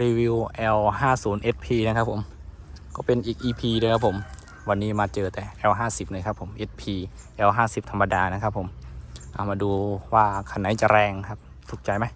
รีวิว L50SP นะครับผม ก็เป็นอีก EP เลยครับผม วันนี้มาเจอแต่ L50 เลยครับผม SP L50 ธรรมดานะครับผม เอามาดูว่าคันไหนจะแรงครับ ถูกใจไหม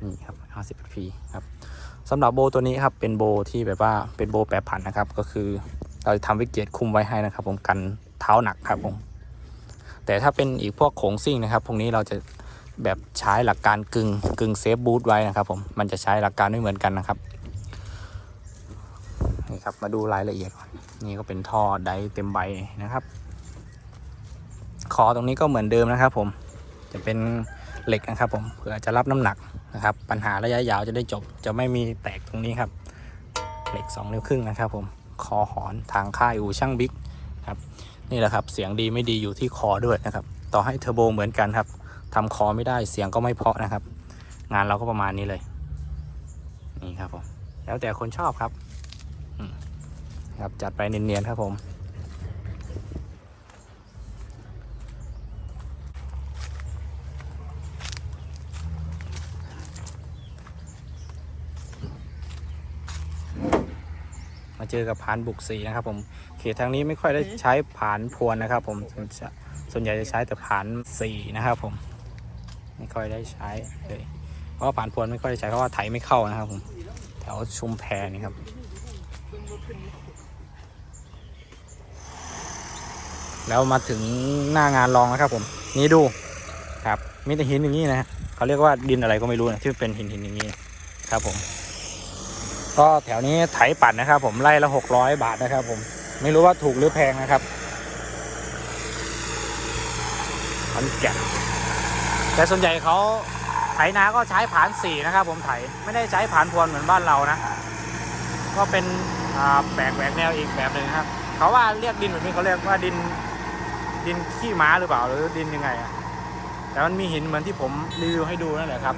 นี่ครับ 50SP ครับสำหรับโบตัวนี้ครับ เป็นโบที่แบบว่าเป็นโบแปรผันนะครับ ก็คือเราจะทำวิกเกตคุมไว้ให้นะครับ ผมกันเท้าหนักครับผม แต่ถ้าเป็นอีกพวกโขงซิ่งนะครับ พวกนี้เราจะ แบบใช้หลักการกึ่งกึ่งเซฟบูทไว้นะครับผมมันจะใช้หลักการไม่เหมือนกันนะครับนี่ครับมาดูรายละเอียดก่อนนี่ก็เป็นท่อไดเต็มใบนะครับคอตรงนี้ก็เหมือนเดิมนะครับ ผมจะเป็นเหล็กนะครับ ผมเผื่อจะรับน้ำหนักนะครับ ปัญหาระยะยาวจะได้จบ จะไม่มีแตกตรงนี้ครับ เหล็ก2นิ้วครึ่งนะครับ ผมคอหอนทางค่ายอู่ช่างบิ๊กครับนี่แหละครับ เสียงดีไม่ดีอยู่ที่คอด้วยนะครับ ต่อให้เทอร์โบเหมือนกันครับ ทำคอไม่ได้เสียงก็ไม่เพราะนะครับ งานเราก็ประมาณนี้เลยนี่ครับผมแล้วแต่คนชอบครับอืมครับจัดไปเนียนๆครับผมมาเจอกับผานบุกสีนะครับผมเขตทางนี้ไม่ค่อยได้ใช้ผานพวนนะครับผมส่วนจะส่วนใหญ่จะใช้แต่ผานสีนะครับผม ไม่ค่อยได้ใช้เลยเพราะว่าผานพวนไม่ค่อยได้ใช้เพราะว่าไถไม่เข้านะครับผมแถวชุมแพนี่ครับแล้วมาถึงหน้างานรองแล้วครับ ผม นี่ดูครับมีแต่หินอย่างนี้นะฮะเขาเรียกว่าดินอะไรก็ไม่รู้นะที่เป็นหินหินอย่างนี้ครับผม ก็แถวนี้ไถปั่นนะครับ ผมไล่ละหกร้อยบาทนะครับ ผมไม่รู้ว่าถูกหรือแพงนะครับขอนแก่น แต่ส่วนใหญ่เขาไถนาก็ใช้ผานสี่นะครับ ผมไถไม่ได้ใช้ผานพวนเหมือนบ้านเรานะ ก็เป็นแปลกแหวกแนวอีกแบบหนึ่งครับ เขาว่าเรียกดินแบบนี้เขาเรียกว่าดินดินขี้ม้าหรือเปล่าหรือดินยังไงอะแต่มันมีหินเหมือนที่ผมรีวิวให้ดูนั่นแหละครับ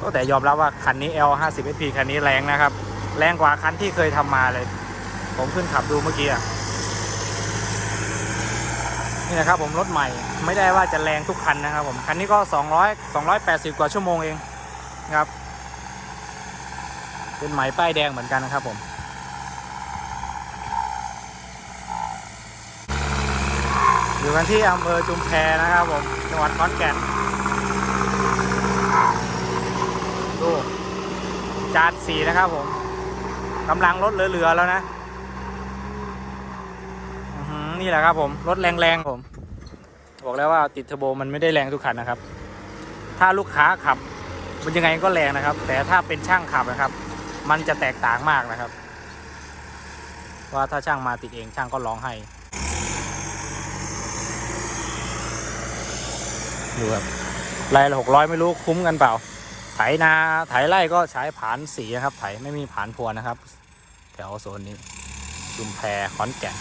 ก็แต่ยอมรับว่าคันนี้ L 5 0 SP คันนี้แรงนะครับ แรงกว่าคันที่เคยทำมาเลย ผมขึ้นขับดูเมื่อกี้อะ นี่นะครับผมรถใหม่ไม่ได้ว่าจะแรงทุกคันนะครับผมคันนี้ก็ 200 280 กว่าชั่วโมงเองครับ เป็นไหม่ป้ายแดงเหมือนกันนะครับผมอยู่กันที่อำเภอจุมแพนะครับผมจังหวัดขอนแก่นดูจานสีนะครับผมกำลังรถเหลือๆแล้วนะ นี่แหละครับผม รถแรงๆผม บอกแล้วว่าติดเทอร์โบมันไม่ได้แรงทุกคันนะครับ ถ้าลูกค้าขับ มันยังไงก็แรงนะครับ แต่ถ้าเป็นช่างขับนะครับ มันจะแตกต่างมากนะครับ ว่าถ้าช่างมาติดเองช่างก็ร้องให้ดูครับรายละหกร้อยไม่รู้คุ้มกันเปล่า ไถนาไถไร่ก็ใช้ผานสีนะครับ ไถไม่มีผานพวนนะครับ แถวโซนนี้ชุมแพขอนแก่น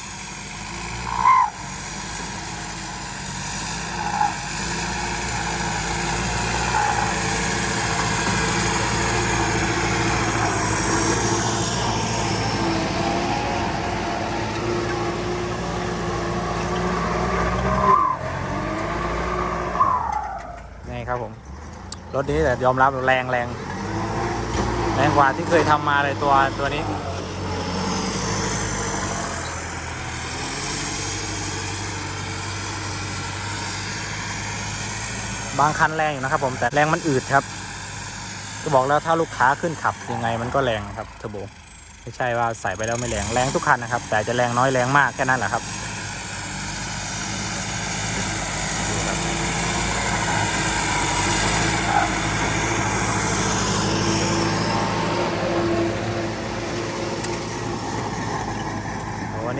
ครับผม รถนี้แต่ยอมรับแรงแรงแรงกว่าที่เคยทำมาเลยตัวตัวนี้บางคันแรงอยู่นะครับผมแต่แรงมันอืดครับ ก็บอกแล้วถ้าลูกค้าขึ้นขับยังไงมันก็แรงครับเทอร์โบไม่ใช่ว่าใส่ไปแล้วไม่แรงแรงทุกคันนะครับ แต่จะแรงน้อยแรงมากแค่นั้นแหละครับ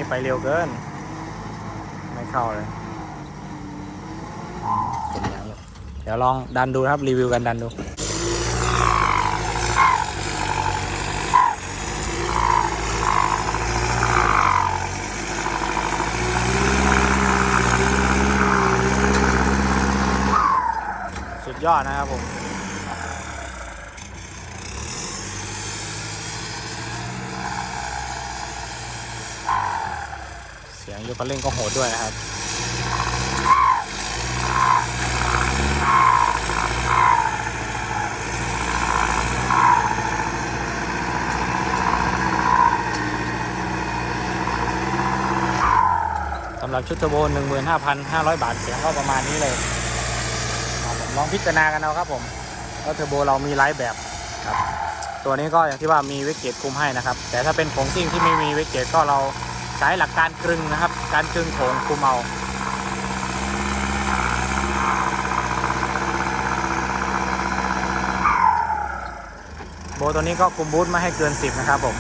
นี้ไปเร็วเกิน ไม่เข้าเลยเดี๋ยวลองดันดูครับ รีวิวกันดันดูสุดยอดนะครับผม ด้ยคันเร่งก็โหดด้วยนะครับสำหรับชุดเทอร์โบ15,500 บาทเสียงก็ประมาณนี้เลยผมลองพิจารณากันเอาครับผมก็เทอร์โบเรามีหลายแบบครับ ตัวนี้ก็อย่างที่ว่ามีเวกเกตคุมให้นะครับ แต่ถ้าเป็นของซิ่งที่ไม่มีเวกเกตก็เราใช้หลักการกรึงนะครับ การจึงโถงคุมเอาโบตัวนี้ก็คุมบูทไม่ให้เกิน 10 นะครับผม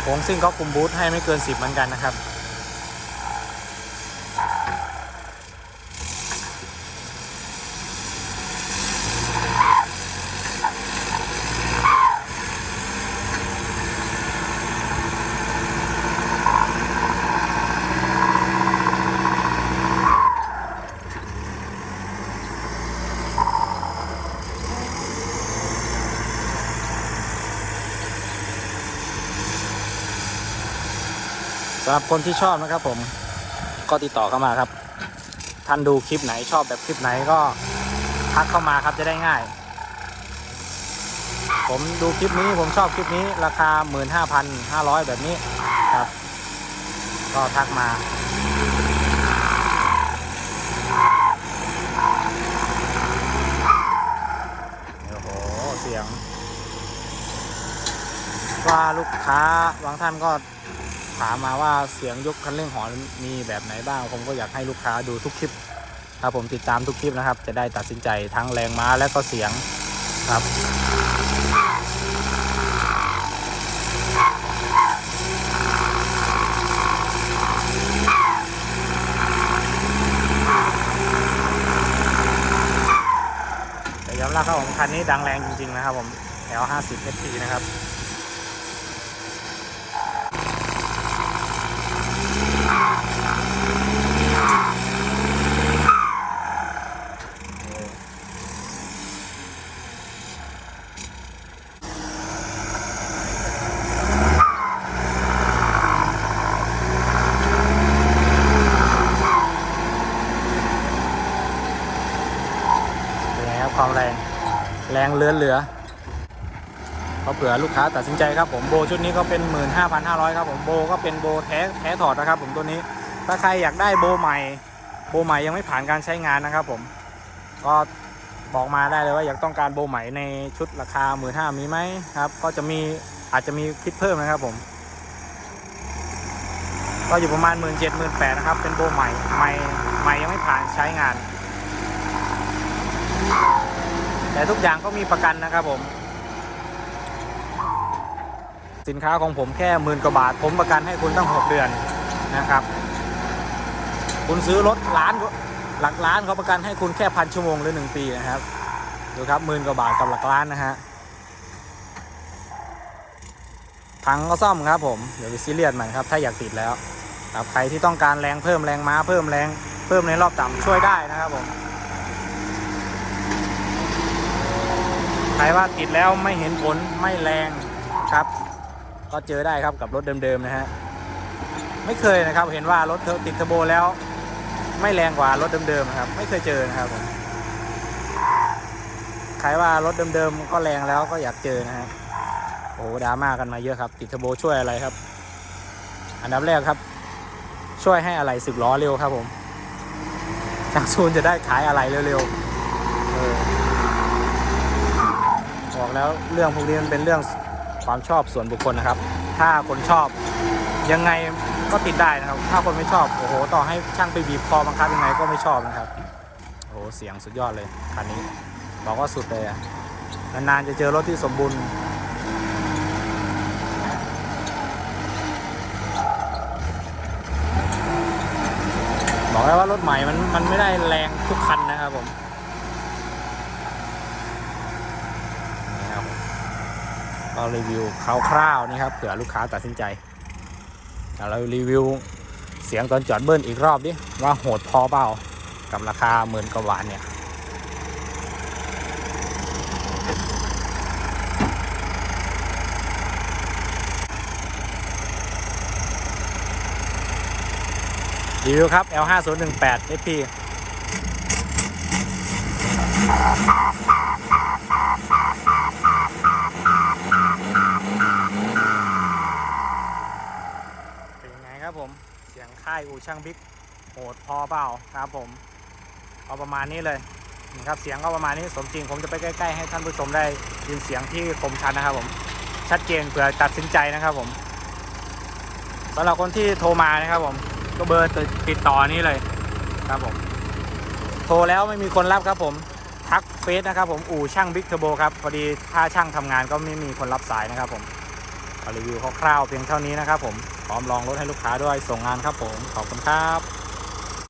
โถงซิ่งก็คุมบูทให้ไม่เกิน 10 เหมือนกันนะครับ สำหรับคนที่ชอบนะครับ ผมก็ติดต่อเข้ามาครับ ท่านดูคลิปไหนชอบแบบคลิปไหนก็ทักเข้ามาครับจะได้ง่าย ผมดูคลิปนี้ผมชอบคลิปนี้ ราคา 15,500 แบบนี้ครับ ก็ทักมาโอ้โหเสียง ว่าลูกค้าบางท่านก็ ถามมาว่าเสียงยกคันเร่งหอนมีแบบไหนบ้าง ผมก็อยากให้ลูกค้าดูทุกคลิปครับผมติดตามทุกคลิปนะครับ จะได้ตัดสินใจทั้งแรงม้าและก็เสียงครับแต่ยอมรับครับผมคันนี้ดังแรงจริงๆนะครับผม L50 SP นะครับเป็นไงครับ ความแรง แรงเลือเหลือ เขาเผื่อลูกค้าตัดสินใจครับผมโบชุดนี้ก็เป็น 15,500 ครับผมโบก็เป็นโบแท้แท้ถอดนะครับ ผมตัวนี้ถ้าใครอยากได้โบใหม่ โบใหม่ยังไม่ผ่านการใช้งานนะครับผมก็บอกมาได้เลยว่าอยากต้องการโบใหม่ในชุดราคา 15,000มีไหมครับ ก็จะมีอาจจะมีคิดเพิ่มนะครับผม ก็อยู่ประมาณ 1 7 0 0 0 1 8นะครับ เป็นโบใหม่ใหม่ใหม่ยังไม่ผ่านใช้งาน แต่ทุกอย่างก็มีประกันนะครับผม สินค้าของผมแค่หมื่นกว่าบาท ผมประกันให้คุณตั้ง 6 เดือนนะครับ คุณซื้อรถล้านหลักล้านเขาประกันให้คุณแค่พันชั่วโมงหรือ 1 ปีนะครับ ดูครับหมื่นกว่าบาทกับหลักล้านนะฮะพังก็ซ่อมครับผม เดี๋ยวไปซีเรียสมันครับ ถ้าอยากติดแล้วครับใครที่ต้องการแรงเพิ่มแรงม้าเพิ่มแรงเพิ่มในรอบต่ำช่วยได้นะครับผมใครว่าติดแล้วไม่เห็นผลไม่แรงครับ ก็เจอได้ครับกับรถเดิมๆนะฮะไม่เคยนะครับเห็นว่ารถติดเทอร์โบแล้ว ไม่แรงกว่ารถเดิมๆนะครับ ไม่เคยเจอนะครับผมใครว่ารถเดิมๆก็แรงแล้วก็อยากเจอนะฮะโอ้โหดราม่ากันมาเยอะครับ ติดเทอร์โบช่วยอะไรครับ อันดับแรกครับ ช่วยให้อะไรสึกล้อเร็วครับผมทางซูนจะได้ขายอะไรเร็วๆออบอกแล้วเรื่องพวกนี้มันเป็นเรื่อง ความชอบส่วนบุคคลนะครับ ถ้าคนชอบยังไงก็ติดได้นะครับ ถ้าคนไม่ชอบ โอ้โห ต่อให้ช่างไปบีบคอบังคับยังไงก็ไม่ชอบนะครับ โอ้โห เสียงสุดยอดเลยคันนี้ บอกว่าสุดเลยอะนานๆจะเจอรถที่สมบูรณ์บอกแล้วว่ารถใหม่มันมันไม่ได้แรงทุกคันนะครับผม นี่ครับ ก็รีวิวคร่าวๆนี่ครับเผื่อลูกค้าตัดสินใจอ่เรารีวิวเสียงตอนจอดเบิ้ลอีกรอบดิว่าโหดพอเปล่ากับราคาหมื่นกว่าบาทเนี่ยรีวิวครับ L5018 SP เป็นยั อู่ช่างบิ๊กโหดพอเปล่าครับผมเอาประมาณนี้เลยนะครับเสียงก็ประมาณนี้สมจริงผมจะไปใกล้ๆให้ท่านผู้ชมได้ยินเสียงที่คมชัดนะครับผมชัดเจนเผื่อตัดสินใจนะครับผมสำหรับคนที่โทรมานะครับผมก็เบอร์ติดต่อนี้เลยครับผมโทรแล้วไม่มีคนรับครับผมทักเฟซนะครับผมอู่ช่างบิ๊กเทอร์โบครับพอดีถ้าช่างทำงานก็ไม่มีคนรับสายนะครับผมรีวิวคร่าวๆเพียงเท่านี้นะครับผม ร้อมลองรถให้ลูกค้าด้วยส่งงานครับผมขอบคุณครับ